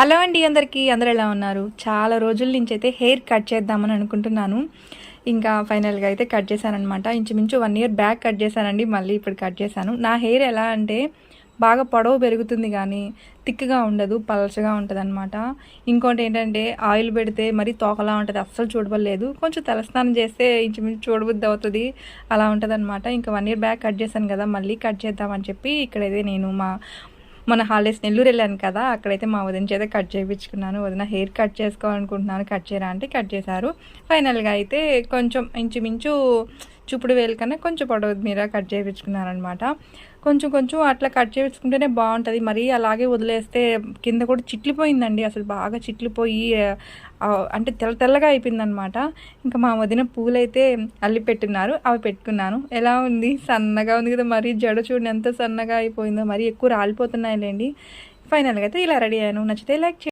Hello అండి అందరికీ. అందరు ఎలా ఉన్నారు? చాలా రోజుల నుంచి అయితే హెయిర్ కట్ చేద్దామని అనుకుంటున్నాను. ఇంకా ఫైనల్గా అయితే కట్ చేశానమాట ఇంచుమించు వన్ ఇయర్ బ్యాక్ కట్ చేశానండి. మళ్ళీ ఇప్పుడు కట్ చేశాను. నా హెయిర్ ఎలా అంటే బాగా పొడవు పెరుగుతుంది కానీ థిక్గా ఉండదు పలచగా ఉంటుంది అనమాట ఇంకోటి ఏంటంటే ఆయిల్ పెడితే మరీ తోకలా ఉంటుంది అస్సలు చూడబడలేదు. కొంచెం తలస్నానం చేస్తే ఇంచుమించు చూడబుద్ది అవుతుంది అలా ఉంటుంది అనమాట ఇంకా వన్ ఇయర్ బ్యాక్ కట్ చేశాను కదా మళ్ళీ కట్ చేద్దామని చెప్పి ఇక్కడైతే నేను మా మన హాలిడేస్ నెల్లూరు వెళ్ళాను కదా అక్కడైతే మా వదిన చేత కట్ చేయించుకున్నాను. వదిన హెయిర్ కట్ చేసుకోవాలనుకుంటున్నాను కట్ చేయరా అంటే కట్ చేశారు. ఫైనల్గా అయితే కొంచెం ఇంచుమించు చూపుడు వేలు కన్నా కొంచెం పొడవు మీద కట్ చేయించుకున్నారనమాట. కొంచెం కొంచెం అట్లా కట్ చేయించుకుంటేనే బాగుంటుంది. మరీ అలాగే వదిలేస్తే కింద కూడా చిట్లిపోయిందండి. అసలు బాగా చిట్లిపోయి అంటే తెల్ల తెల్లగా అయిపోయిందనమాట. ఇంకా మా వదిన పూలైతే అల్లి పెట్టున్నారు అవి పెట్టుకున్నాను. ఎలా ఉంది? సన్నగా ఉంది కదా మరీ. జడ చూడండి ఎంత సన్నగా అయిపోయిందో. మరీ ఎక్కువ రాలిపోతున్నాయిలేండి. ఫైనల్గా అయితే ఇలా రెడీ అయ్యాను. నచ్చితే లైక్